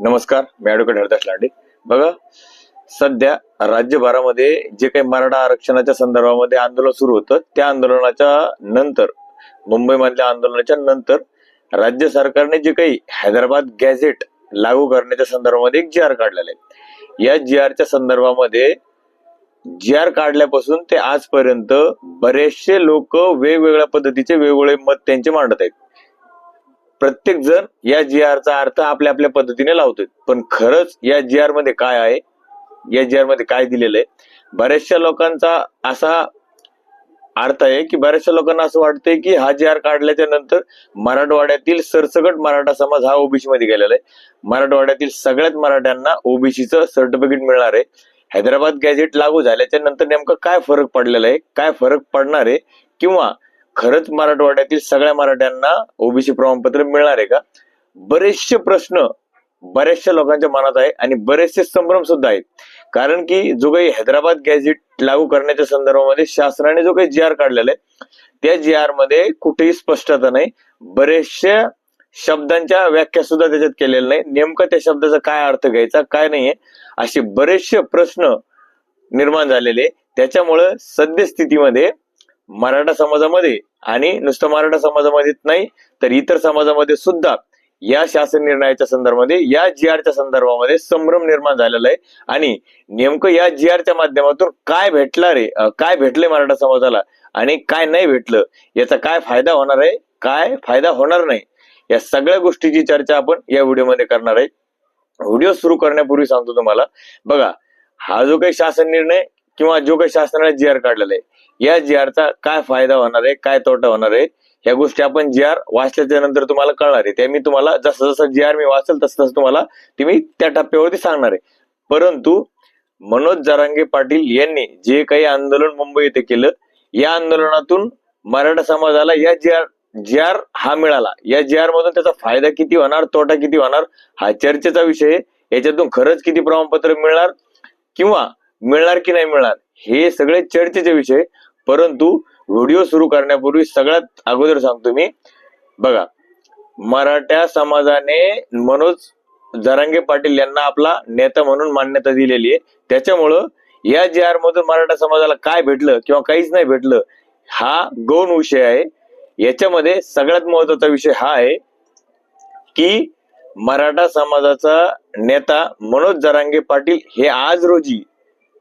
नमस्कार मी ॲडव्होकेट हरदास लांडे. बघा सध्या राज्यभरामध्ये जे काही मराठा आरक्षणाच्या संदर्भामध्ये आंदोलन सुरू होतं त्या आंदोलनाच्या नंतर मुंबईमधल्या आंदोलनाच्या नंतर राज्य सरकारने जे काही हैदराबाद गॅझेट लागू करण्याच्या संदर्भामध्ये एक जी आर काढलेला आहे. या जी आरच्या संदर्भामध्ये जी आर काढल्यापासून ते आजपर्यंत बरेचसे लोक वेगवेगळ्या पद्धतीचे वेगवेगळे मत त्यांचे मांडत आहेत. प्रत्येक जण या जी आरचा अर्थ आपल्या आपल्या पद्धतीने लावतोय. पण खरंच या जी आरमध्ये काय आहे? या जी आरमध्ये काय दिलेलं आहे? बऱ्याचशा लोकांचा असा अर्थ आहे की बऱ्याचशा लोकांना असं वाटतंय की हा जी आर काढल्याच्या नंतर मराठवाड्यातील सरसकट मराठा समाज हा ओबीसी मध्ये गेलेला आहे. मराठवाड्यातील सगळ्यात मराठ्यांना ओबीसीचं सर्टिफिकेट मिळणार आहे. हैदराबाद गॅझेट लागू झाल्याच्यानंतर नेमकं काय फरक पडलेला आहे? काय फरक पडणार आहे? किंवा खरंच मराठवाड्यातील सगळ्या मराठ्यांना ओबीसी प्रमाणपत्र मिळणार आहे का? बरेचसे प्रश्न बऱ्याचशा लोकांच्या मनात आहे आणि बरेचसे संभ्रम सुद्धा आहेत. कारण की जो काही हैदराबाद गॅझेट लागू करण्याच्या संदर्भामध्ये शासनाने जो काही जी आर काढलेला आहे त्या जी आरमध्ये कुठेही स्पष्टता नाही. बरेचशा शब्दांच्या व्याख्या सुद्धा त्याच्यात केलेल्या नाही. नेमकं त्या शब्दाचा काय अर्थ घ्यायचा काय नाहीये असे बरेचसे प्रश्न निर्माण झालेले त्याच्यामुळं सद्यस्थितीमध्ये मराठा समाजामध्ये आणि नुसतं मराठा समाजामध्येच नाही तर इतर समाजामध्ये सुद्धा या शासन निर्णयाच्या संदर्भामध्ये या जी आरच्या संदर्भामध्ये संभ्रम निर्माण झालेला आहे. आणि नेमकं या जी आरच्या माध्यमातून काय भेटला रे काय भेटलंय मराठा समाजाला आणि काय नाही भेटलं याचा काय फायदा होणार आहे काय फायदा होणार नाही या सगळ्या गोष्टीची चर्चा आपण या व्हिडिओमध्ये करणार आहे. व्हिडिओ सुरू करण्यापूर्वी सांगतो तुम्हाला बघा हा जो काही शासन निर्णय किंवा जो काही शासनाने जी आर काढलेला आहे. या जी आरचा काय फायदा होणार आहे काय तोटा होणार आहे ह्या गोष्टी आपण जी आर वाचल्याच्या नंतर तुम्हाला कळणार आहे. त्या मी तुम्हाला जसं जसं जी आर मी वाचेल तसं तसं तुम्हाला ते मी त्या टप्प्यावरती सांगणार आहे. परंतु मनोज जरांगे पाटील यांनी जे काही आंदोलन मुंबई येथे केलं या आंदोलनातून मराठा समाजाला या जी आर जी आर हा मिळाला. या जी आर मधून त्याचा फायदा किती होणार तोटा किती होणार हा चर्चेचा विषय आहे. याच्यातून खरंच किती प्रमाणपत्र मिळणार किंवा मिळणार की नाही मिळणार हे सगळे चर्चेचे विषय. परंतु व्हिडिओ सुरू करण्यापूर्वी सगळ्यात अगोदर सांगतो मी. बघा मराठा समाजाने मनोज जरांगे पाटील यांना आपला नेता म्हणून मान्यता दिलेली आहे. त्याच्यामुळं या जे आर मधून मराठा समाजाला काय भेटलं किंवा काहीच नाही भेटलं हा गौण विषय आहे. याच्यामध्ये सगळ्यात महत्त्वाचा विषय हा आहे की मराठा समाजाचा नेता मनोज जरांगे पाटील हे आज रोजी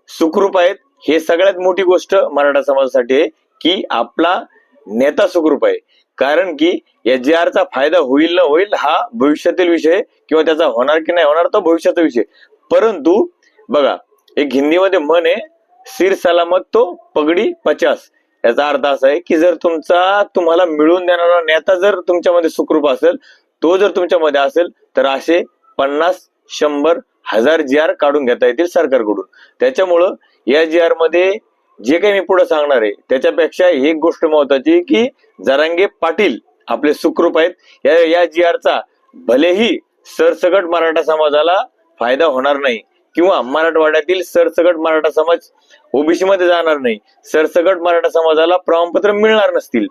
सुखरूप आहेत. हे सगळ्यात मोठी गोष्ट मराठा समाजासाठी आहे की आपला नेता सुखरूप आहे. कारण की या जी आरचा फायदा होईल न होईल हा भविष्यातील विषय किंवा त्याचा होणार की नाही होणार तो भविष्याचा विषय परंतु बघा एक हिंदीमध्ये म्हण आहे सिर सलामत तो पगडी पचास. याचा अर्थ असा आहे की जर तुमचा तुम्हाला मिळून देणारा नेता जर तुमच्यामध्ये सुखरूप असेल तो जर तुमच्यामध्ये असेल तर असे पन्नास शंभर हजार जी आर काढून घेता येतील सरकारकडून. त्याच्यामुळं या जी आरमध्ये जे काही मी पुढे सांगणार आहे त्याच्यापेक्षा एक गोष्ट महत्वाची की जरांगे पाटील आपले सुखरूप आहेत. या या जी आरचा भलेही सरसकट मराठा समाजाला फायदा होणार नाही किंवा मराठवाड्यातील सरसकट मराठा समाज ओबीसी मध्ये जाणार नाही सरसकट मराठा समाजाला प्रमाणपत्र मिळणार नसतील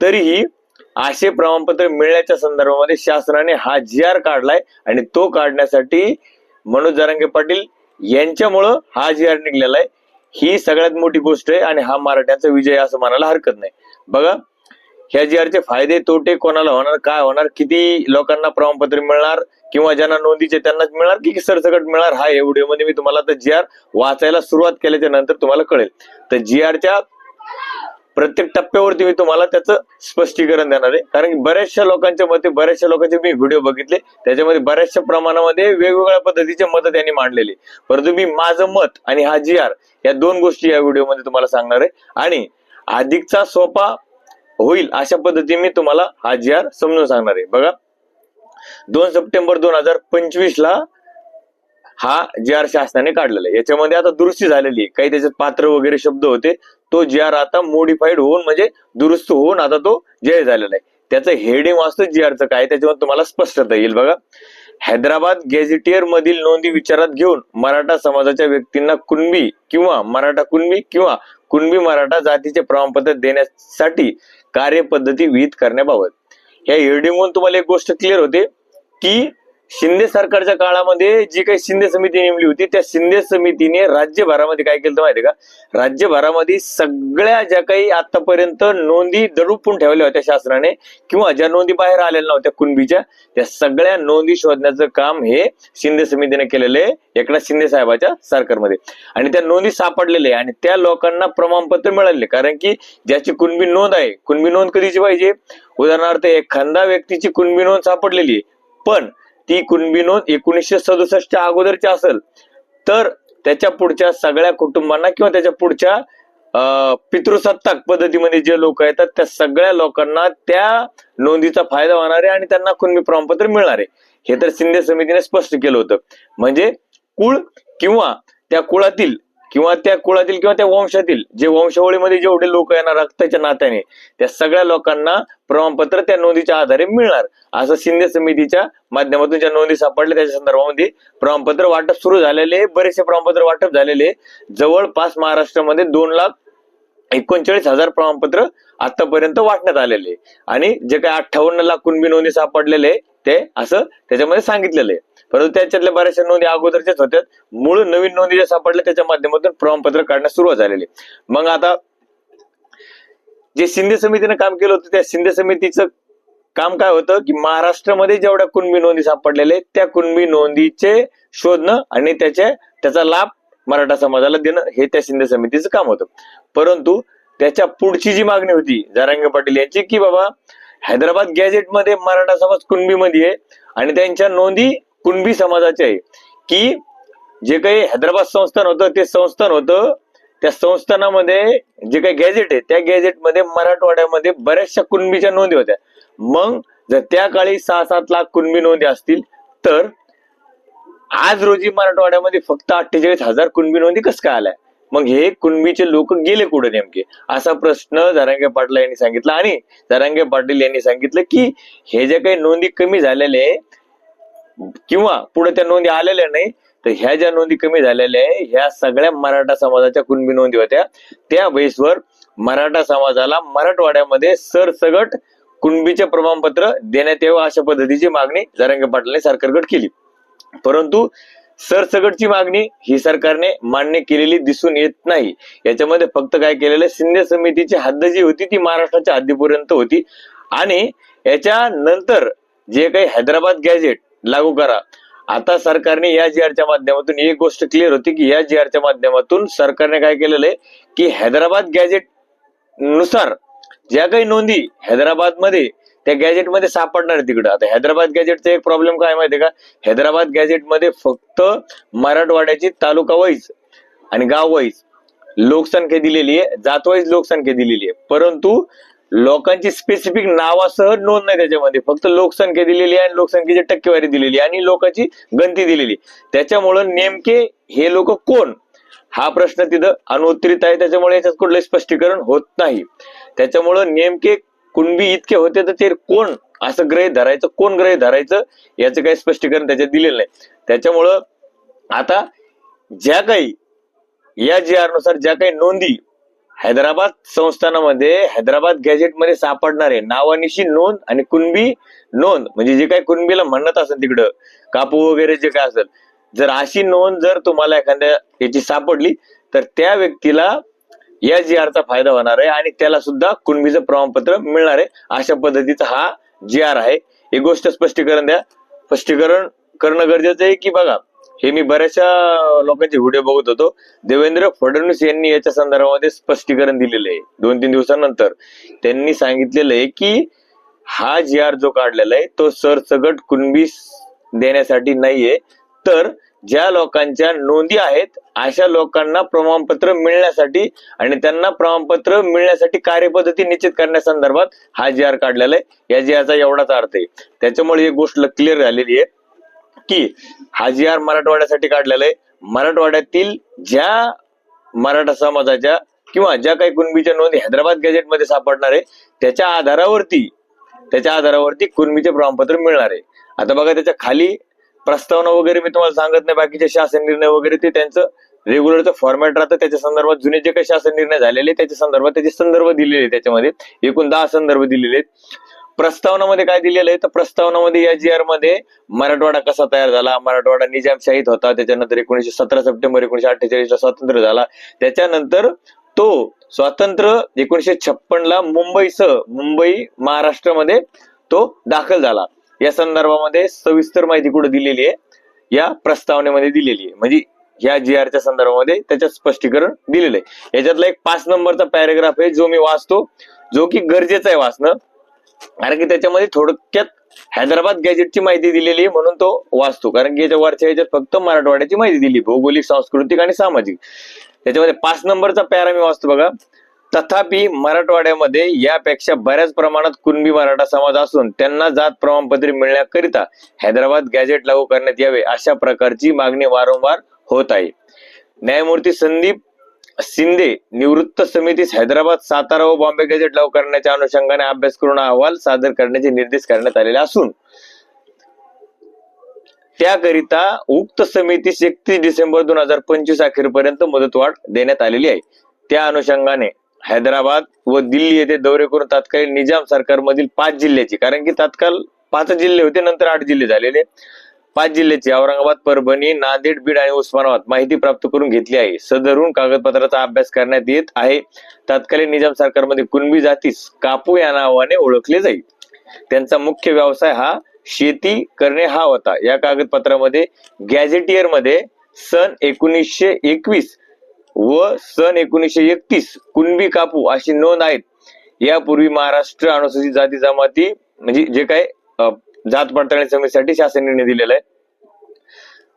तरीही असे प्रमाणपत्र मिळण्याच्या संदर्भामध्ये शासनाने हा जी आर काढलाय आणि तो काढण्यासाठी मनोज जारंगे पाटील यांच्यामुळं हा जी आर निघलेला आहे ही सगळ्यात मोठी गोष्ट आहे आणि हा मराठ्यांचा विजय असं म्हणायला हरकत नाही. बघा ह्या जी आरचे फायदे तोटे कोणाला होणार काय होणार किती लोकांना प्रमाणपत्र मिळणार किंवा ज्यांना नोंदीचे त्यांनाच मिळणार की सरसकट मिळणार हा या व्हिडिओमध्ये मी तुम्हाला तर जी आर वाचायला सुरुवात केल्याच्यानंतर तुम्हाला कळेल. तर जी आरच्या प्रत्येक टप्प्यावरती मी तुम्हाला त्याचं स्पष्टीकरण देणार आहे. कारण की बऱ्याचशा लोकांच्या मते बऱ्याचशा लोकांचे मी व्हिडिओ बघितले. त्याच्यामध्ये बऱ्याचशा प्रमाणामध्ये वेगवेगळ्या पद्धतीचे मतं त्यांनी मांडलेली. परंतु मी माझं मत आणि हा जी आर या दोन गोष्टी या व्हिडिओमध्ये तुम्हाला सांगणार आहे. आणि अधिकचा सोपा होईल अशा पद्धतीने मी तुम्हाला हा जी आर समजून सांगणार आहे. बघा. दोन सप्टेंबर दोन हजार पंचवीस ला हा जी आर शासनाने काढलेला आहे. याच्यामध्ये आता दुरुस्ती झालेली आहे. काही त्याच्यात पात्र वगैरे शब्द होते. तो जी आर आता मोडिफाईड होऊन म्हणजे दुरुस्त होऊन आता तो जय झालेला आहे. त्याचं हेडिंग वाचतो जी आरचं काय त्याच्यावर तुम्हाला स्पष्टता येईल बघा. हैदराबाद गॅझेटियर मधील नोंदी विचारात घेऊन मराठा समाजाच्या व्यक्तींना कुणबी किंवा मराठा कुणबी किंवा कुणबी मराठा जातीचे प्रमाणपत्र देण्यासाठी कार्यपद्धती विहित करण्याबाबत. या हेडिंगवरून तुम्हाला एक गोष्ट क्लिअर होते की शिंदे सरकारच्या काळामध्ये जी काही शिंदे समिती नेमली होती त्या शिंदे समितीने राज्यभरामध्ये काय केलं माहिती माहितीये का? राज्यभरामध्ये सगळ्या ज्या काही आतापर्यंत नोंदी दडपून ठेवल्या होत्या शासनाने किंवा ज्या नोंदी बाहेर आलेल्या नव्हत्या कुणबीच्या त्या सगळ्या नोंदी शोधण्याचं काम हे शिंदे समितीने केलेलं आहे एकनाथ शिंदे साहेबाच्या सरकारमध्ये. आणि त्या नोंदी सापडलेल्या आहे. आणि त्या लोकांना प्रमाणपत्र मिळाले कारण की ज्याची कुणबी नोंद आहे कुणबी नोंद कधीची पाहिजे? उदाहरणार्थ एखादा व्यक्तीची कुणबी नोंद सापडलेली आहे. पण ती कुणबी नोंद एकोणीसशे सदुसष्टच्या अगोदरची असेल तर त्याच्या पुढच्या सगळ्या कुटुंबांना किंवा त्याच्या पुढच्या अं, पितृसत्ताक पद्धतीमध्ये जे लोक येतात त्या सगळ्या लोकांना त्या नोंदीचा फायदा होणार आहे आणि त्यांना कुणबी प्रमाणपत्र मिळणार आहे. हे तर शिंदे समितीने स्पष्ट केलं होतं. म्हणजे कुळ किंवा त्या कुळातील किंवा त्या कुळातील किंवा त्या वंशातील जे वंशावळीमध्ये जेवढे लोक येणार रक्ताच्या नात्याने त्या सगळ्या लोकांना प्रमाणपत्र त्या नोंदीच्या आधारे मिळणार असं शिंदे समितीच्या माध्यमातून ज्या नोंदी सापडल्या त्याच्या संदर्भामध्ये प्रमाणपत्र वाटप सुरू झालेले आहे. बरेचसे प्रमाणपत्र वाटप झालेले आहे. जवळपास महाराष्ट्रामध्ये दोन लाख एकोणचाळीस हजार प्रमाणपत्र आतापर्यंत वाटण्यात आलेले आहे. आणि जे काही अठ्ठावन्न लाख कुणबी नोंदी सापडलेले आहे, ते असं त्याच्यामध्ये सांगितलेलं आहे. परंतु त्याच्यातल्या बऱ्याचशा नोंदी अगोदरच्याच होत्या मूळ नवीन नोंदी ज्या सापडल्या त्याच्या माध्यमातून प्रमाणपत्र काढण्यास सुरुवात झालेली मग आता जे शिंदे समितीने काम केलं होतं त्या शिंदे समितीचं काम काय होतं की महाराष्ट्रामध्ये जेवढ्या कुणबी नोंदी सापडलेल्या आहेत त्या कुणबी नोंदीचे शोधणं आणि त्याचे त्याचा लाभ मराठा समाजाला देणं हे त्या शिंदे समितीचं काम होतं. परंतु त्याच्या पुढची जी मागणी होती जारांगे पाटील यांची की बाबा हैदराबाद गॅजेटमध्ये मराठा समाज कुणबीमध्ये आहे आणि त्यांच्या नोंदी कुणबी समाजाच्या आहे. की जे काही हैदराबाद संस्थान होतं ते संस्थान होतं त्या संस्थानामध्ये जे काही गॅजेट आहे त्या गॅझेटमध्ये मराठवाड्यामध्ये बऱ्याचशा कुणबीच्या नोंदी होत्या. मग जर त्या काळी सहा सात लाख कुणबी नोंदी असतील तर आज रोजी मराठवाड्यामध्ये फक्त अठ्ठेचाळीस हजार कुणबी नोंदी कस काय आल्या? मग हे कुणबीचे लोक गेले कुठे नेमके? असा प्रश्न जारांगे पाटील यांनी सांगितला आणि जारांगे पाटील यांनी सांगितलं की हे जे काही नोंदी कमी झालेले आहे किंवा पुढे त्या नोंदी आलेल्या नाही तर ह्या ज्या नोंदी कमी झालेल्या आहे ह्या सगळ्या मराठा समाजाच्या कुणबी नोंदी होत्या. त्या बेसवर मराठा समाजाला मराठवाड्यामध्ये सरसगट कुणबीचे प्रमाणपत्र देण्यात यावं अशा पद्धतीची मागणी जारंगे पाटलांनी सरकारकडे केली. परंतु सरसगटची मागणी ही सरकारने मान्य केलेली दिसून येत नाही. याच्यामध्ये फक्त काय केलेलं शिंदे समितीची हद्द जी होती ती महाराष्ट्राच्या हद्दीपर्यंत होती. आणि याच्या नंतर जे काही हैदराबाद गॅजेट लागू करा. आता सरकारने या जी आरच्या माध्यमातून एक गोष्ट क्लिअर होती की या जी आरच्या माध्यमातून सरकारने काय केलेलं आहे? की हैदराबाद गॅजेटनुसार ज्या काही नोंदी हैदराबादमध्ये त्या गॅजेटमध्ये सापडणार आहे तिकडं. आता हैदराबाद गॅजेटचा एक प्रॉब्लेम काय माहितीये का? हैदराबाद गॅजेटमध्ये फक्त मराठवाड्याची तालुका वाईज आणि गाव वाईज लोकसंख्या दिलेली आहे जातवाईज लोकसंख्या दिलेली आहे. परंतु लोकांची स्पेसिफिक नावासह नोंद नाही त्याच्यामध्ये. फक्त लोकसंख्या दिलेली आहे आणि लोकसंख्येची टक्केवारी दिलेली आहे आणि लोकांची गणती दिलेली त्याच्यामुळं नेमके हे लोक कोण? हा प्रश्न तिथं अनुत्तरित आहे. त्याच्यामुळे याच्यात कुठलंही स्पष्टीकरण होत नाही. त्याच्यामुळं नेमके कुणबी इतके होते तर ते कोण? असं ग्रह धरायचं कोण ग्रह धरायचं याचं काही स्पष्टीकरण त्याच्यात दिलेलं नाही. त्याच्यामुळं आता ज्या काही या जी आरनुसार ज्या काही नोंदी हैदराबाद संस्थानामध्ये हैदराबाद गॅजेटमध्ये सापडणारे नावानिशी नोंद आणि कुणबी नोंद म्हणजे जे काही कुणबीला म्हणत असेल तिकडं कापू वगैरे जे काय असेल जर अशी नोंद जर तुम्हाला एखाद्या याची सापडली तर त्या व्यक्तीला या जी आरचा फायदा होणार आहे आणि त्याला सुद्धा कुणबीचं प्रमाणपत्र मिळणार आहे. अशा पद्धतीचा हा जी आर आहे. ही गोष्ट स्पष्टीकरण द्या. स्पष्टीकरण करणं गरजेचं आहे की बघा हे मी बऱ्याचशा लोकांचे व्हिडिओ बघत होतो. देवेंद्र फडणवीस यांनी याच्या संदर्भामध्ये स्पष्टीकरण दिलेलं आहे. दोन तीन दिवसानंतर त्यांनी सांगितलेलं आहे की हा जी आर जो काढलेला आहे तो सरसगट कुणबी देण्यासाठी नाहीये. तर ज्या लोकांच्या नोंदी आहेत अशा लोकांना प्रमाणपत्र मिळण्यासाठी आणि त्यांना प्रमाणपत्र मिळण्यासाठी कार्यपद्धती निश्चित करण्यासंदर्भात हा जी आर काढलेला आहे. या जी आरचा एवढाच अर्थ आहे. त्याच्यामुळे ही गोष्ट क्लिअर झालेली आहे की हा जी आर मराठवाड्यासाठी काढलेला आहे. मराठवाड्यातील ज्या मराठा समाजाच्या किंवा ज्या काही कुणबीच्या नोंदी हैदराबाद गॅजेटमध्ये सापडणार आहे त्याच्या आधारावरती त्याच्या आधारावरती कुणबीचे प्रमाणपत्र मिळणार आहे. आता बघा त्याच्याखाली प्रस्तावना वगैरे मी तुम्हाला सांगत नाही बाकीचे शासन निर्णय वगैरे ते त्यांचं रेग्युलरचं फॉर्मॅट राहतं. त्याच्या संदर्भात जुने जे काही शासन निर्णय झालेले त्याच्या संदर्भात त्याचे संदर्भ दिलेले आहेत त्याच्यामध्ये. एकूण दहा संदर्भ दिलेले आहेत. प्रस्तावनामध्ये काय दिलेलं आहे? तर प्रस्तावनामध्ये या जी आरमध्ये मराठवाडा कसा तयार झाला? मराठवाडा निजामशाहीत होता. त्याच्यानंतर एकोणीशे सतरा सप्टेंबर एकोणीशे अठ्ठेचाळीस ला स्वातंत्र्य झाला. त्याच्यानंतर तो स्वातंत्र्य एकोणीशे छप्पन ला मुंबईसह मुंबई महाराष्ट्रामध्ये तो दाखल झाला. या संदर्भामध्ये सविस्तर माहिती कुठे दिलेली आहे या प्रस्तावनेमध्ये दिलेली आहे. म्हणजे या जी आरच्या संदर्भामध्ये त्याच्यात स्पष्टीकरण दिलेलं आहे. याच्यातला एक पाच नंबरचा पॅरेग्राफ आहे जो मी वाचतो जो की गरजेचा आहे वाचणं. कारण की त्याच्यामध्ये थोडक्यात हैदराबाद गॅजेटची माहिती दिलेली आहे म्हणून तो वाचतो. कारण की याच्या वरच्या याच्यात फक्त मराठवाड्याची माहिती दिली भौगोलिक सांस्कृतिक आणि सामाजिक. त्याच्यामध्ये पाच नंबरचा पॅरा मी वाचतो बघा. तथापि मराठवाड्यामध्ये यापेक्षा बऱ्याच प्रमाणात कुणबी मराठा समाज असून त्यांना जात प्रमाणपत्र मिळण्याकरिता हैदराबाद गॅजेट लागू करण्यात यावे अशा प्रकारची मागणी वारंवार होत आहे. न्यायमूर्ती संदीप शिंदे निवृत्त समितीस हैदराबाद सातारा व बॉम्बे गॅजेट लागू करण्याच्या अनुषंगाने अभ्यास करून अहवाल सादर करण्याचे निर्देश करण्यात आलेले असून त्याकरिता उक्त समितीस एकतीस डिसेंबर दोन हजार पंचवीस अखेरपर्यंत मुदतवाढ देण्यात आलेली आहे. त्या अनुषंगाने हैदराबाद व दिल्ली येथे दौरे करून तात्कालीन निजाम सरकारमधील पाच जिल्ह्याची कारण की तात्काळ पाच जिल्हे होते नंतर आठ जिल्हे झालेले. पाच जिल्ह्याची औरंगाबाद परभणी नांदेड बीड आणि उस्मानाबाद माहिती प्राप्त करून घेतली आहे. सदरून कागदपत्राचा अभ्यास करण्यात येत आहे. तत्कालीन निजाम सरकारमध्ये कुणबी जातीस कापू या नावाने ओळखले जाईल. त्यांचा मुख्य व्यवसाय हा शेती करणे हा होता. या कागदपत्रामध्ये गॅझेटियरमध्ये सन एकोणीसशे एकवीस व सन एकोणीसशे एकतीस कुणबी कापू अशी नोंद आहेत. यापूर्वी महाराष्ट्र अनुसूचित जाती जमाती म्हणजे जे काय जात पडताळणी समितीसाठी शासन निर्णय दिलेला आहे.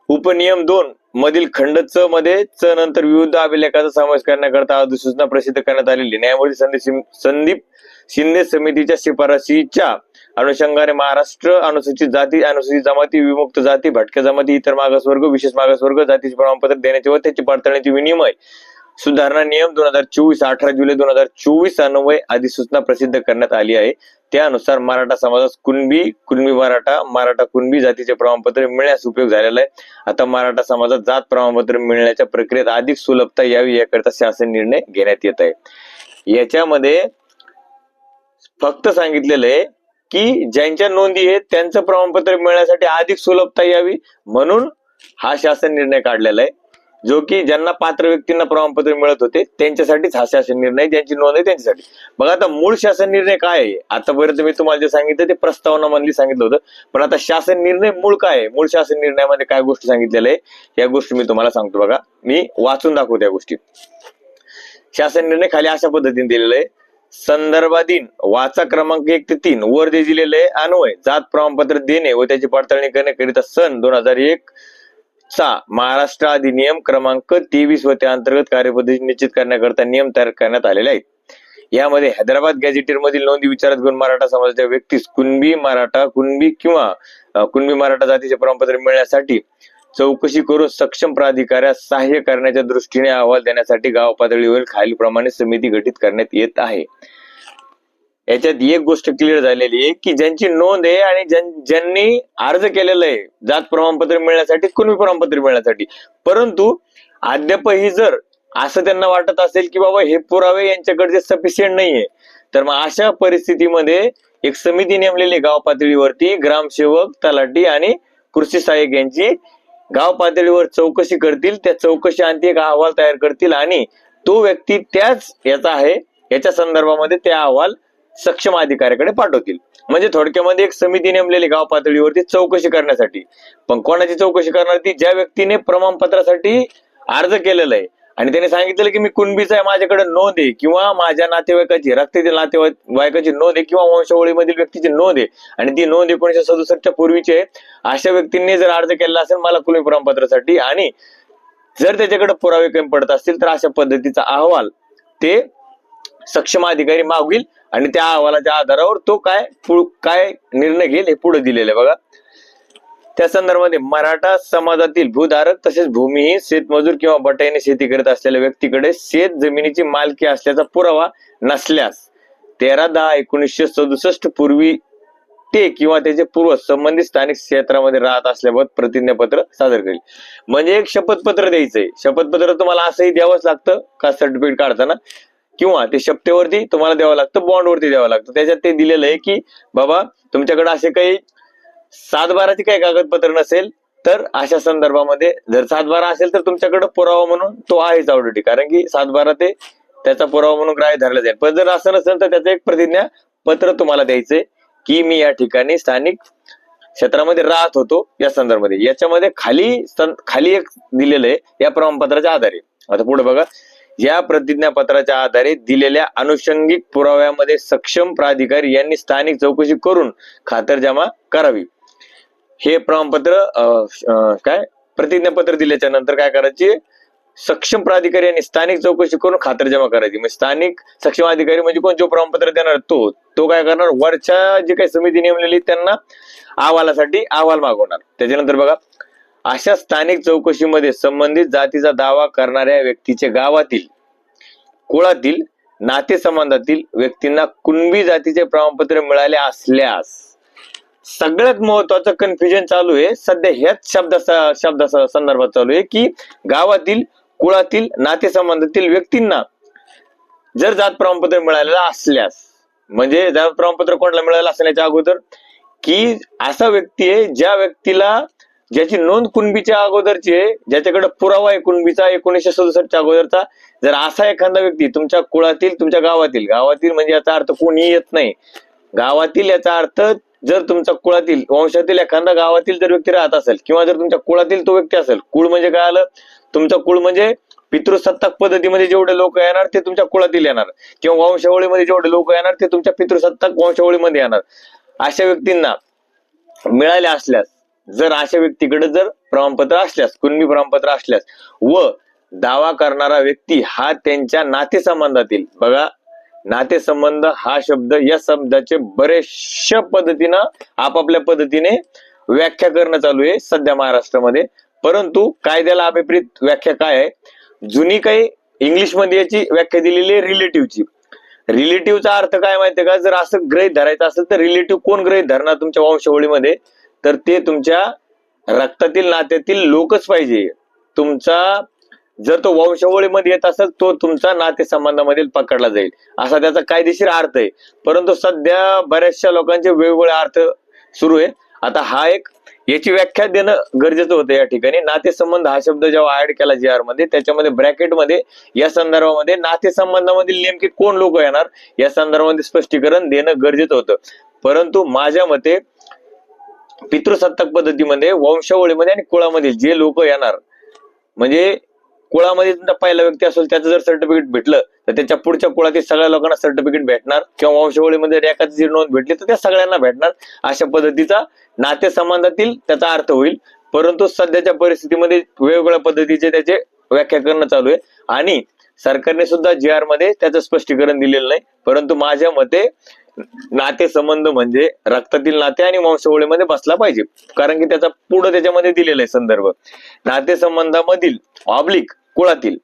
उपनियम दोन मधील खंड च मध्ये च नंतर विविध अभिलेखाचा समावेश करण्याकरता अधिसूचना प्रसिद्ध करण्यात आलेली न्यायमूर्ती संदीप संदीप शिंदे समितीच्या शिफारशीच्या अनुषंगाने महाराष्ट्र अनुसूचित जाती अनुसूचित जमाती विमुक्त जाती भटक्या जमाती इतर मागासवर्ग विशेष मागासवर्ग जातीचे प्रमाणपत्र देण्याचे व त्याची पडताळणीचे विनिमय सुधारणा नियम दोन हजार चोवीस अठरा जुलै दोन हजार चोवीस अन्वय अधिसूचना प्रसिद्ध करण्यात आली आहे. त्यानुसार मराठा समाजास कुणबी कुणबी मराठा मराठा कुणबी जातीचे प्रमाणपत्र मिळण्यास उपयोग झालेला आहे. आता मराठा समाजात जात प्रमाणपत्र मिळण्याच्या प्रक्रियेत अधिक सुलभता यावी याकरिता शासन निर्णय घेण्यात येत आहे. याच्यामध्ये फक्त सांगितलेलं आहे की ज्यांच्या नोंदी आहेत त्यांचं प्रमाणपत्र मिळण्यासाठी अधिक सुलभता यावी म्हणून हा शासन निर्णय काढलेला आहे. जो की ज्यांना पात्र व्यक्तींना प्रमाणपत्र मिळत होते त्यांच्यासाठीच हा शासन निर्णय ज्यांची नोंद आहे त्यांच्यासाठी. बघा आता मूळ शासन निर्णय काय आहे? आतापर्यंत मी तुम्हाला जे सांगितलं ते प्रस्तावना मधली सांगितलं होतं. पण आता शासन निर्णय मूळ काय आहे? मूळ शासन निर्णयामध्ये काय गोष्टी सांगितलेल्या आहे या गोष्टी मी तुम्हाला सांगतो बघा. मी वाचून दाखवतो या गोष्टी. शासन निर्णय खाली अशा पद्धतीने दिलेला आहे. संदर्भाधीन वाचा क्रमांक एक ते तीन वर जे दिलेले अन्वय जात प्रमाणपत्र देणे व त्याची पडताळणी करण्याकरिता सन दोन हजार एक चा महाराष्ट्र अधिनियम क्रमांक तेवीस व त्या अंतर्गत कार्यपद्धती निश्चित करण्याकरता नियम तयार करण्यात आलेले आहेत. यामध्ये हैदराबाद गॅझेटियर मधील नोंदी विचारात घेऊन मराठा समाजाच्या व्यक्तीस कुणबी मराठा कुणबी किंवा कुणबी मराठा जातीचे प्रमाणपत्र मिळण्यासाठी चौकशी करून सक्षम प्राधिकाऱ्यास सहाय्य करण्याच्या दृष्टीने अहवाल देण्यासाठी गाव पातळीवर खालीलप्रमाणे समिती गठीत करण्यात येत आहे. याच्यात एक गोष्ट क्लिअर झालेली आहे की ज्यांची नोंद आहे आणि ज्यांनी अर्ज केलेला आहे जात प्रमाणपत्र मिळण्यासाठी कुणबी प्रमाणपत्र मिळण्यासाठी परंतु अद्यापही जर असं त्यांना वाटत असेल की बाबा हे पुरावे यांच्याकडचे सफिशियंट नाहीये तर मग अशा परिस्थितीमध्ये एक समिती नेमलेली गाव पातळीवरती ग्रामसेवक तलाठी आणि कृषी सहाय्यक यांची. गाव पातळीवर चौकशी करतील त्या चौकशी आणखी एक अहवाल तयार करतील आणि तो व्यक्ती त्याच याचा आहे याच्या संदर्भामध्ये त्या अहवाल सक्षम अधिकाऱ्याकडे पाठवतील. म्हणजे थोडक्यामध्ये एक समिती नेमलेली गाव पातळीवरती चौकशी करण्यासाठी. पण कोणाची चौकशी करणार ती? ज्या व्यक्तीने प्रमाणपत्रासाठी अर्ज केलेला आहे आणि त्याने सांगितलेलं की मी कुणबीचा आहे माझ्याकडे नोंद आहे किंवा माझ्या नातेवाईकाची रक्तातील नातेवाईकाची नोंद आहे किंवा वंशावळीमधील व्यक्तीची नोंद आहे. आणि ती नोंद एकोणीशे सदुसष्टच्या पूर्वीची आहे. अशा व्यक्तींनी जर अर्ज केला असेल मला कुणबी प्रमाणपत्रासाठी आणि जर त्याच्याकडे पुरावे कमी पडत असतील तर अशा पद्धतीचा अहवाल ते सक्षम अधिकारी मागील आणि त्या अहवालाच्या आधारावर तो काय काय निर्णय घेईल हे पुढे दिलेलं आहे. बघा. त्या संदर्भामध्ये मराठा समाजातील भूधारक तसेच भूमिहीन शेतमजूर किंवा बटाईने शेती करत असलेल्या व्यक्तीकडे शेत जमिनीची मालकी असल्याचा पुरावा नसल्यास तेरा दहा एकोणीसशे सदुसष्ट पूर्वी ते किंवा त्याचे पूर्व संबंधित स्थानिक क्षेत्रामध्ये राहत असल्याबाबत प्रतिज्ञापत्र सादर करेल. म्हणजे एक शपथपत्र द्यायचंय. शपथपत्र तुम्हाला असंही द्यावंच लागतं का सर्टिफिकेट काढताना? किंवा ते शपथेवरती तुम्हाला द्यावं लागतं बॉन्डवरती द्यावं लागतं. त्याच्यात ते दिलेलं आहे की बाबा तुमच्याकडे असे काही सातबाराची काही कागदपत्र नसेल तर अशा संदर्भामध्ये जर सातबारा असेल तर तुमच्याकडे पुरावा म्हणून तो आहेच ऑलरेडी कारण की सातबारा ते त्याचा पुरावा म्हणून ग्राह्य धरला जाईल. पण जर असं नसेल तर त्याचं एक प्रतिज्ञा पत्र तुम्हाला द्यायचंय की मी या ठिकाणी स्थानिक क्षेत्रामध्ये राहत होतो या संदर्भामध्ये. याच्यामध्ये खाली खाली एक दिलेलं आहे या प्रमाणपत्राच्या आधारे. आता पुढे बघा. या प्रतिज्ञापत्राच्या आधारे दिलेल्या अनुषंगिक पुराव्यामध्ये सक्षम प्राधिकारी यांनी स्थानिक चौकशी करून खातरजमा करावी. हे प्रमाणपत्र काय? प्रतिज्ञापत्र दिल्याच्या नंतर काय करायचे? सक्षम प्राधिकारी आणि स्थानिक चौकशी करून खातरजमा करायची. म्हणजे स्थानिक सक्षम अधिकारी म्हणजे कोण? जो प्रमाणपत्र देणार तो. तो काय करणार? वरच्या जी काही समिती नेमलेली त्यांना अहवालासाठी अहवाल मागवणार. त्याच्यानंतर बघा अशा स्थानिक चौकशीमध्ये संबंधित जातीचा दावा करणाऱ्या व्यक्तीचे गावातील कुळातील नातेसंबंधातील व्यक्तींना कुणबी जातीचे प्रमाणपत्र मिळाले असल्यास सगळ्यात महत्वाचं कन्फ्युजन चालू आहे. सध्या ह्याच शब्दाचा शब्दाचा संदर्भात चालू आहे की गावातील कुळातील नातेसंबंधातील व्यक्तींना जर जात प्रमाणपत्र मिळालेलं असल्यास म्हणजे जात प्रमाणपत्र कोणाला मिळालं असण्याच्या अगोदर की असा व्यक्ती आहे ज्या व्यक्तीला ज्याची नोंद कुणबीच्या अगोदरची आहे ज्याच्याकडे पुरावा आहे कुणबीचा एकोणीसशे सदुसष्टच्या अगोदरचा जर असा एखादा व्यक्ती तुमच्या कुळातील तुमच्या गावातील गावातील म्हणजे याचा अर्थ कोणी येत नाही. गावातील याचा अर्थ जर तुमच्या कुळातील वंशातील एखादा गावातील जर व्यक्ती राहत असेल किंवा जर तुमच्या कुळातील तो व्यक्ती असेल कुळ म्हणजे काय आलं? तुमचं कुळ म्हणजे पितृसत्ताक पद्धतीमध्ये जेवढे लोक येणार ते तुमच्या कुळातील येणार. किंवा वंशावळीमध्ये जेवढे लोक येणार ते तुमच्या पितृसत्ताक वंशावळीमध्ये येणार. अशा व्यक्तींना मिळाले असल्यास जर अशा व्यक्तीकडे जर प्रमाणपत्र असल्यास कुणबी प्रमाणपत्र असल्यास व दावा करणारा व्यक्ती हा त्यांच्या नातेसंबंधातील बघा नातेसंबंध हा शब्द या शब्दाचे बरेचशा पद्धतीनं आपापल्या पद्धतीने व्याख्या करणं चालू आहे सध्या महाराष्ट्रामध्ये. परंतु कायद्याला अभिप्रित व्याख्या काय आहे? जुनी काही इंग्लिशमध्ये याची व्याख्या दिलेली आहे रिलेटिव्हची रिलेटिव्हचा अर्थ काय माहितीये का? जर असं ग्रहित धरायचं असेल तर रिलेटिव्ह कोण ग्रहित धरणार तुमच्या वंशावळीमध्ये? तर ते तुमच्या रक्तातील नात्यातील लोकच पाहिजे. तुमचा जर तो वंशावळीमध्ये येत असेल तो तुमचा नातेसंबंधामधील पकडला जाईल. असा त्याचा कायदेशीर अर्थ आहे. परंतु सध्या बऱ्याचशा लोकांचे वेगवेगळे अर्थ सुरू आहे. आता हा एक याची व्याख्या देणं गरजेचं होतं या ठिकाणी. नातेसंबंध हा शब्द जेव्हा ऍड केला जी आरमध्ये त्याच्यामध्ये ब्रॅकेटमध्ये या संदर्भामध्ये नातेसंबंधामधील नेमके कोण लोक येणार या संदर्भामध्ये स्पष्टीकरण देणं गरजेचं होतं. परंतु माझ्या मते पितृसत्ताक पद्धतीमध्ये वंशावळीमध्ये आणि कुळामध्ये जे लोक येणार म्हणजे कुळामध्ये तुमचा पहिला व्यक्ती असेल त्याचं जर सर्टिफिकेट भेटलं तर त्याच्या पुढच्या कुळातील सगळ्या लोकांना सर्टिफिकेट भेटणार. किंवा वंशावळीमध्ये रेखाची जी नोंद भेटली तर त्या सगळ्यांना भेटणार. अशा पद्धतीचा नातेसंबंधातील त्याचा अर्थ होईल. परंतु सध्याच्या परिस्थितीमध्ये वेगवेगळ्या पद्धतीचे त्याचे व्याख्या करणं चालू आहे. आणि सरकारने सुद्धा जी आरमध्ये त्याचं स्पष्टीकरण दिलेलं नाही. परंतु माझ्या मते नातेसंबंध म्हणजे रक्तातील नाते आणि वंशावळीमध्ये बसला पाहिजे. कारण की त्याचा पुढे त्याच्यामध्ये दिलेला आहे संदर्भ. नातेसंबंधामधील ऑब्लिक कुळातील.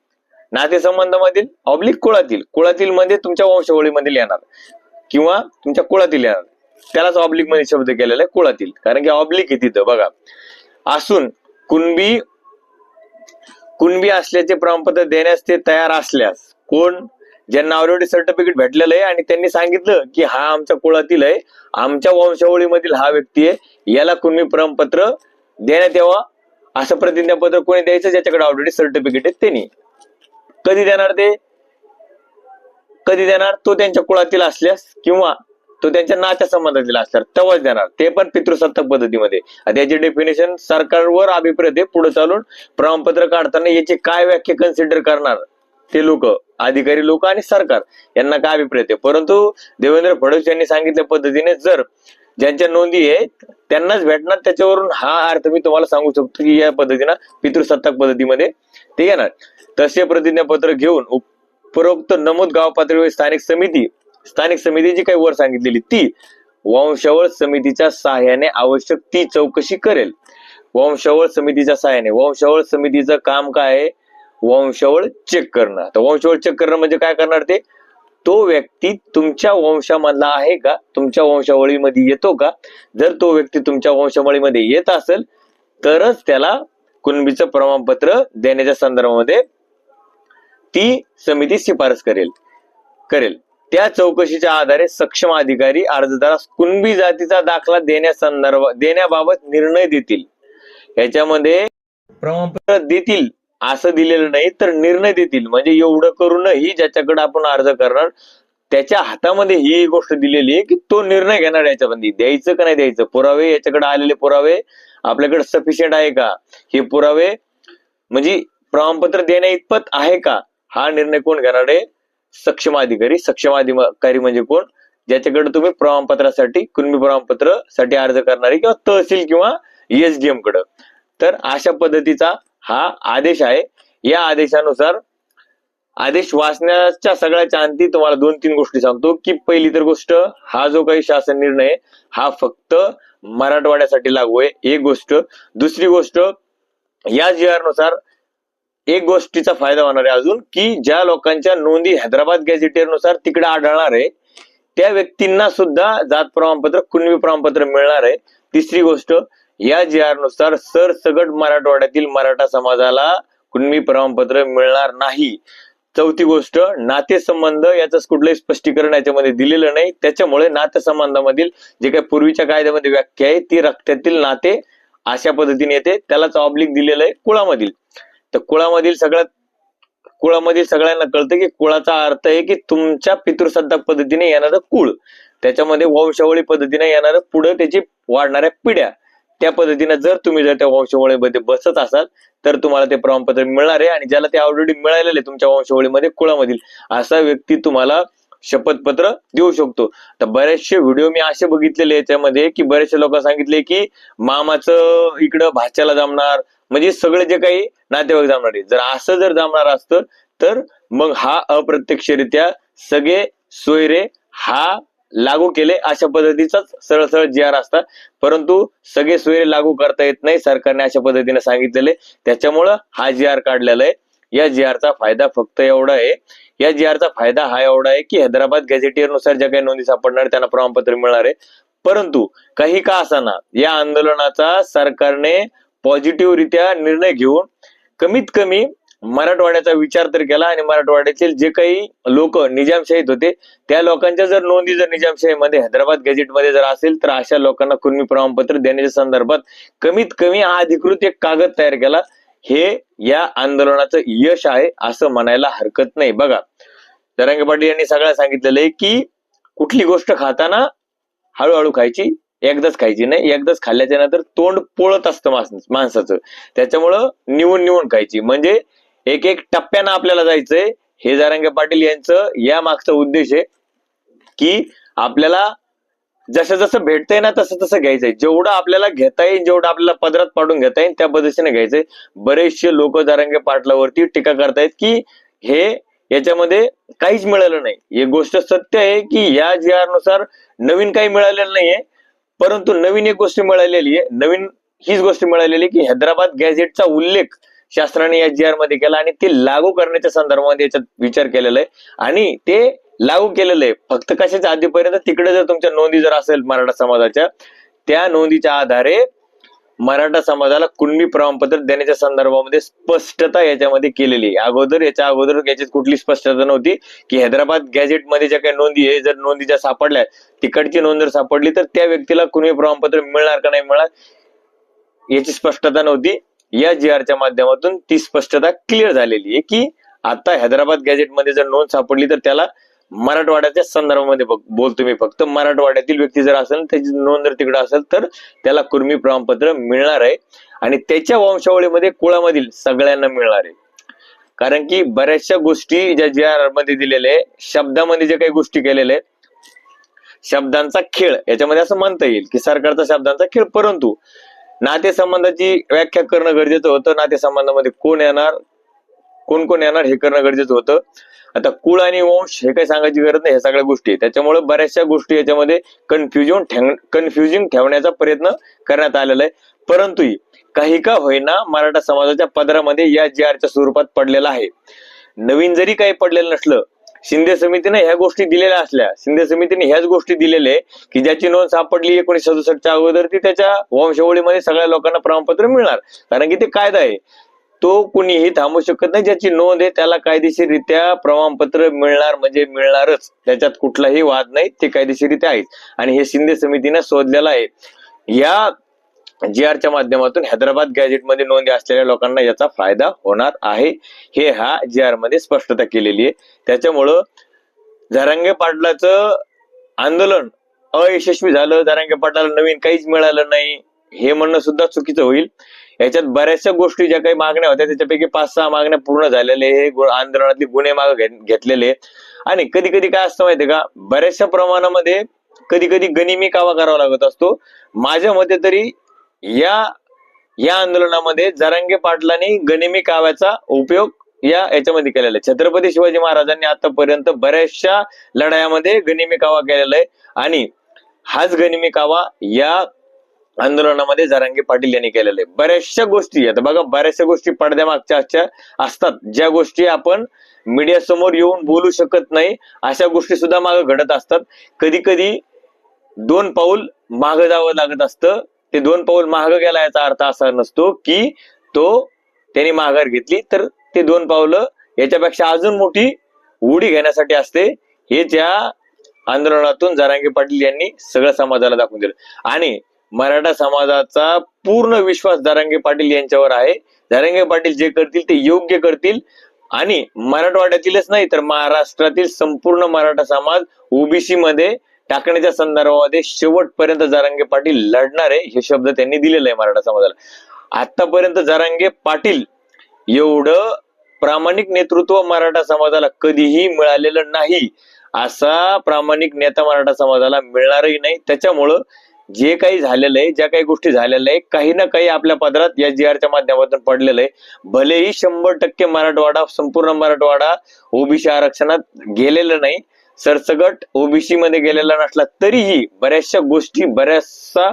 नातेसंबंधामधील ऑब्लिक कुळातील. कुळातील मध्ये तुमच्या वंशवळीमधील येणार. किंवा तुमच्या कुळातील येणार. त्यालाच ऑब्लिकमध्ये शब्द केलेला आहे कुळातील. कारण की ऑब्लिक आहे तिथं बघा. असून कुणबी कुणबी असल्याचे प्रमाणपत्र देण्यास ते तयार असल्यास कोण? ज्यांना ऑलरेडी सर्टिफिकेट भेटलेलं आहे आणि त्यांनी सांगितलं की हा आमच्या कुळातील आहे आमच्या वंशावळीमधील हा व्यक्ती आहे याला कुणबी प्रमाणपत्र देण्यात यावा? असं प्रतिज्ञापत्र कोणी द्यायचं? ज्याच्याकडे ऑलरेडी सर्टिफिकेट आहे त्यांनी. कधी देणार ते? कधी देणार? तो त्यांच्या कुळातील असल्यास किंवा तो त्यांच्या नात्या संबंधातील असल्यास तेव्हाच देणार. ते पण पितृसत्ताक पद्धतीमध्ये. आता डेफिनेशन सरकारवर अभिप्रेत आहे. पुढे चालून प्रमाणपत्र काढताना याची काय व्याख्या कन्सिडर करणार? ते लोक अधिकारी लोक आणि सरकार यांना काय अभिप्रेत आहे? परंतु देवेंद्र फडणवीस यांनी सांगितल्या पद्धतीने जर ज्यांच्या नोंदी आहेत त्यांनाच भेटणार त्याच्यावरून हा अर्थ मी तुम्हाला सांगू शकतो की या पद्धतीनं पितृसत्ताक पद्धतीमध्ये ते येणार. तसे प्रतिज्ञापत्र घेऊन उपरोक्त नमूद गाव पातळीवर स्थानिक समिती स्थानिक समिती जी काही वर सांगितलेली ती वंशावळ समितीच्या सहाय्याने आवश्यक ती चौकशी करेल. वंशावळ समितीच्या सहाय्याने वंशावळ समितीचं काम काय आहे? वंशावळ चेक करणं. तर वंशावळ चेक करणं म्हणजे काय करणार ते? तो व्यक्ती तुमच्या वंशामधला आहे का? तुमच्या वंशावळीमध्ये येतो का? जर तो व्यक्ती तुमच्या वंशावळीमध्ये येत असेल तरच त्याला कुणबीचं प्रमाणपत्र देण्याच्या संदर्भामध्ये ती समिती शिफारस करेल. करेल. त्या चौकशीच्या आधारे सक्षम अधिकारी अर्जदारास कुणबी जातीचा दाखला देण्यासंदर्भ देण्याबाबत निर्णय देतील. याच्यामध्ये प्रमाणपत्र देतील. असं दिलेलं नाही तर निर्णय देतील. म्हणजे एवढं करूनही ज्याच्याकडे आपण अर्ज करणार त्याच्या हातामध्ये ही गोष्ट दिलेली आहे की तो निर्णय घेणार याच्यामध्ये. द्यायचं का नाही द्यायचं? पुरावे याच्याकडे आलेले पुरावे आपल्याकडे सफिशियंट आहे का? हे पुरावे म्हणजे प्रमाणपत्र देण्या इतपत आहे का? हा निर्णय कोण घेणार आहे? सक्षम अधिकारी सक्षम अधिकारी म्हणजे कोण? ज्याच्याकडे तुम्ही प्रमाणपत्रासाठी कुणबी प्रमाणपत्रसाठी अर्ज करणारे किंवा तहसील किंवा एसडीएमकडे. तर अशा पद्धतीचा हा आदेश आहे. या आदेशानुसार आदेश वाचण्याच्या सगळ्याच्या अंती तुम्हाला दोन तीन गोष्टी सांगतो की पहिली तर गोष्ट हा जो काही शासन निर्णय हा फक्त मराठवाड्यासाठी लागू आहे एक गोष्ट. दुसरी गोष्ट या जी आरनुसार एक गोष्टीचा फायदा होणार आहे अजून की ज्या लोकांच्या नोंदी हैदराबाद गॅझेटियरनुसार तिकडे आढळणार आहे त्या व्यक्तींना सुद्धा जात प्रमाणपत्र कुणवी प्रमाणपत्र मिळणार आहे. तिसरी गोष्ट या जी आरनुसार सरसगट मराठवाड्यातील मराठा समाजाला कुणबी प्रमाणपत्र मिळणार नाही. चौथी गोष्ट नातेसंबंध याचं कुठलंही स्पष्टीकरण याच्यामध्ये दिलेलं नाही. त्याच्यामुळे नातेसंबंधामधील जे काही पूर्वीच्या कायद्यामध्ये व्याख्या आहे ती रक्तातील नाते अशा पद्धतीने येते. त्यालाच ऑब्लिक दिलेलं आहे कुळामधील. तर कुळामधील सगळ्यात कुळामधील सगळ्यांना कळतं की कुळाचा अर्थ आहे की तुमच्या पितृसत्ताक पद्धतीने येणारं कुळ. त्याच्यामध्ये वंशावळी पद्धतीने येणारं पुढं त्याची वाढणाऱ्या पिढ्या. त्या पद्धतीने जर तुम्ही जर त्या वंशावळीमध्ये बसत असाल तर तुम्हाला ते प्रमाणपत्र मिळणार आहे आणि ज्याला ते ऑलरेडी मिळालेले आहे तुमच्या वंशावळीमध्ये कुळामधील असा व्यक्ती तुम्हाला शपथपत्र देऊ शकतो. तर बरेचसे व्हिडिओ मी असे बघितलेले याच्यामध्ये की बरेचसे लोक सांगितले की मामाचं इकडं भाच्याला जमणार म्हणजे सगळे जे काही नातेवाईक जमणार आहे जर असं जर जमणार असतं तर मग हा अप्रत्यक्षरित्या सगळे सोयरे हा लागू केले अशा पद्धतीचाच सरळ सरळ जी आर असतात. परंतु सगळे सोयरे लागू करता येत नाही. सरकारने अशा पद्धतीने सांगितलेले. त्याच्यामुळं हा जी आर काढलेला आहे. या जी आरचा फायदा फक्त एवढा आहे. या जी आरचा फायदा हा एवढा आहे की हैदराबाद गॅझेटियरनुसार ज्या काही नोंदी सापडणार त्यांना प्रमाणपत्र मिळणार आहे. परंतु काही का असाना या आंदोलनाचा सरकारने पॉझिटिव्ह रित्या निर्णय घेऊन कमीत कमी मराठवाड्याचा विचार तर केला आणि मराठवाड्यातील जे काही लोक निजामशाहीत होते त्या लोकांच्या जर नोंदी जर निजामशाहीमध्ये हैदराबाद गॅझेटमध्ये जर असेल तर अशा लोकांना कुणबी प्रमाणपत्र देण्याच्या संदर्भात कमीत कमी अधिकृत एक कागद तयार केला. हे या आंदोलनाचं यश आहे असं म्हणायला हरकत नाही. बघा जरांगे पाटील यांनी सगळ्या सांगितलेलं आहे की कुठली गोष्ट खाताना हळूहळू खायची एकदाच खायची नाही. एकदाच खाल्ल्याच्या नंतर तोंड पोळत असतं माणसाचं. त्याच्यामुळं निवून निवून खायची. म्हणजे एक एक टप्प्यानं आपल्याला जायचंय. हे जारंगे पाटील यांचं या मागचा उद्देश आहे की आपल्याला जसं जसं भेटतंय ना तसं तसं घ्यायचंय. जेवढं आपल्याला घेता येईल जेवढं आपल्याला पदरात पाडून घेता येईल त्या पद्धतीने घ्यायचंय. बरेचसे लोक जारंगे पाटलावरती टीका करतायत की हे याच्यामध्ये काहीच मिळालं नाही. हे गोष्ट सत्य आहे की या जी आरनुसार नवीन काही मिळालेलं नाहीये. परंतु नवीन एक गोष्ट मिळालेली आहे. नवीन हीच गोष्ट मिळालेली आहे की हैदराबाद गॅझेटचा उल्लेख शास्त्राने या जी आरमध्ये केला आणि ते लागू करण्याच्या संदर्भामध्ये याच्यात विचार केलेला आहे. आणि ते लागू केलेलं आहे. फक्त कशाच्या आधीपर्यंत? तिकडे जर तुमच्या नोंदी जर असेल मराठा समाजाच्या त्या नोंदीच्या आधारे मराठा समाजाला कुणबी प्रमाणपत्र देण्याच्या संदर्भामध्ये स्पष्टता याच्यामध्ये केलेली अगोदर याच्या अगोदर याच्यात कुठली स्पष्टता नव्हती की हैदराबाद गॅझेटमध्ये ज्या काही नोंदी आहे जर नोंदी ज्या सापडल्या तिकडची नोंद जर सापडली तर त्या व्यक्तीला कुणबी प्रमाणपत्र मिळणार का नाही मिळणार याची स्पष्टता नव्हती. या जी आरच्या माध्यमातून ती स्पष्टता क्लिअर झालेली आहे की आता हैदराबाद गॅझेटमध्ये जर नोंद सापडली तर त्याला मराठवाड्याच्या संदर्भामध्ये बोलतो मी फक्त. मराठवाड्यातील व्यक्ती जर असेल त्याची नोंद जर तिकडे असेल तर त्याला कुर्मी प्रमाणपत्र मिळणार आहे. आणि त्याच्या वंशावळीमध्ये कुळामधील सगळ्यांना मिळणार आहे. कारण की बऱ्याचशा गोष्टी ज्या जी आरमध्ये दिलेल्या आहे शब्दामध्ये जे काही गोष्टी केलेल्या आहेत शब्दांचा खेळ याच्यामध्ये असं म्हणता येईल की सरकारचा शब्दांचा खेळ परंतु नातेसंबंधाची व्याख्या करणं गरजेचं होतं. नातेसंबंधामध्ये कोण येणार? कोण कोण येणार हे करणं गरजेचं होतं. आता कुळ आणि वंश हे काही सांगायची गरज नाही ह्या सगळ्या गोष्टी त्याच्यामुळे बऱ्याचशा गोष्टी याच्यामध्ये कन्फ्युजन कन्फ्युजिंग ठेवण्याचा प्रयत्न करण्यात आलेला आहे. परंतु काही का होईना मराठा समाजाच्या पदरामध्ये या जी आरच्या स्वरूपात पडलेला आहे. नवीन जरी काही पडलेलं नसलं शिंदे समितीने ह्या गोष्टी दिलेल्या असल्या शिंदे समितीने ह्याच गोष्टी दिलेल्या आहे की ज्याची नोंद सापडली एकोणीस सदुसष्टच्या अगोदर ती त्याच्या वंशावळीमध्ये सगळ्या लोकांना प्रमाणपत्र मिळणार. कारण की ते कायदा आहे. तो कुणीही थांबू शकत नाही. ज्याची नोंद आहे त्याला कायदेशीररित्या प्रमाणपत्र मिळणार म्हणजे मिळणारच. त्याच्यात कुठलाही वाद नाही ते कायदेशीररित्या आहेत. आणि हे शिंदे समितीने शोधलेलं आहे. या जी आरच्या माध्यमातून हैदराबाद गॅजेटमध्ये नोंदी असलेल्या लोकांना याचा फायदा होणार आहे. हे हा जी आरमध्ये स्पष्टता केलेली आहे. त्याच्यामुळं झारंगे पाटलाचं आंदोलन अयशस्वी झालं. जरांगे पाटलाला नवीन काहीच मिळालं नाही. हे म्हणणं सुद्धा चुकीचं होईल. याच्यात बऱ्याचशा गोष्टी ज्या काही मागण्या होत्या त्याच्यापैकी पाच सहा मागण्या पूर्ण झालेल्या हे गु- आंदोलनातले गुन्हे मागे घेतलेले आणि कधी कधी काय असतं माहितीये का? बऱ्याचशा प्रमाणामध्ये कधी कधी गनिमी कावा करावा लागत असतो. माझ्या मते तरी या या आंदोलनामध्ये जरांगे पाटलांनी गनिमी काव्याचा उपयोग या याच्यामध्ये केलेला आहे. छत्रपती शिवाजी महाराजांनी आतापर्यंत बऱ्याचशा लढायामध्ये गनिमी कावा केलेला आहे. आणि हाच गनिमी कावा या आंदोलनामध्ये जरांगे पाटील यांनी केलेलं आहे. बऱ्याचशा गोष्टी आता बघा बऱ्याचशा गोष्टी पडद्यामागच्या आजच्या असतात. ज्या गोष्टी आपण मीडिया समोर येऊन बोलू शकत नाही अशा गोष्टी सुद्धा मागे घडत असतात. कधी कधी दोन पाऊल मागं जावं लागत असतं. ते दोन पाऊल महाग गेला याचा अर्थ असा नसतो की तो त्यांनी माघार घेतली. तर ते दोन पावलं याच्यापेक्षा अजून मोठी उडी घेण्यासाठी असते. हे त्या आंदोलनातून जरांगे पाटील यांनी सगळ्या समाजाला दाखवून दिलं. आणि मराठा समाजाचा पूर्ण विश्वास जरांगे पाटील यांच्यावर आहे. जारांगे पाटील जे करतील ते योग्य करतील. आणि मराठवाड्यातीलच नाही तर महाराष्ट्रातील संपूर्ण मराठा समाज ओबीसी मध्ये टाकण्याच्या संदर्भामध्ये शेवटपर्यंत जारांगे पाटील लढणार आहे हे शब्द त्यांनी दिलेले आहे मराठा समाजाला. आतापर्यंत जारांगे पाटील एवढं प्रामाणिक नेतृत्व मराठा समाजाला कधीही मिळालेलं नाही असा प्रामाणिक नेता मराठा समाजाला मिळणारही नाही. त्याच्यामुळं जे काही झालेलं आहे ज्या काही गोष्टी झालेल्या आहे काही ना काही आपल्या पदरात या जी आरच्या माध्यमातून पडलेलं आहे. भलेही शंभर टक्के मराठवाडा संपूर्ण मराठवाडा ओबीसी आरक्षणात गेलेलं नाही सरसगट ओबीसी मध्ये गेलेला नसला तरीही बऱ्याचशा गोष्टी बऱ्याचसा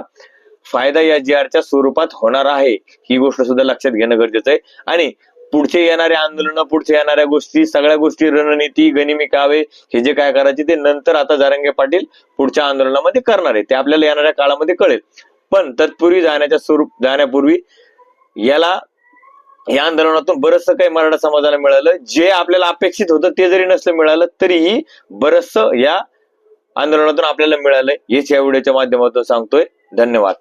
फायदा या जी आरच्या स्वरूपात होणार आहे. ही गोष्ट सुद्धा लक्षात घेणं गरजेचं आहे. आणि पुढचे येणारे आंदोलन पुढचे येणाऱ्या गोष्टी सगळ्या गोष्टी रणनीती गनिमी कावे हे जे काय करायचे ते नंतर आता जारंगे पाटील पुढच्या आंदोलनामध्ये करणार आहे ते आपल्याला येणाऱ्या काळामध्ये कळेल. पण तत्पूर्वी जाण्याच्या स्वरूप जाण्यापूर्वी याला या आंदोलनातून बरचसं काही मराठा समाजाला मिळालं. जे आपल्याला अपेक्षित होतं ते जरी नसलं मिळालं तरीही बरचसं या आंदोलनातून आपल्याला मिळालंय हेच या व्हिडिओच्या माध्यमातून सांगतोय. धन्यवाद.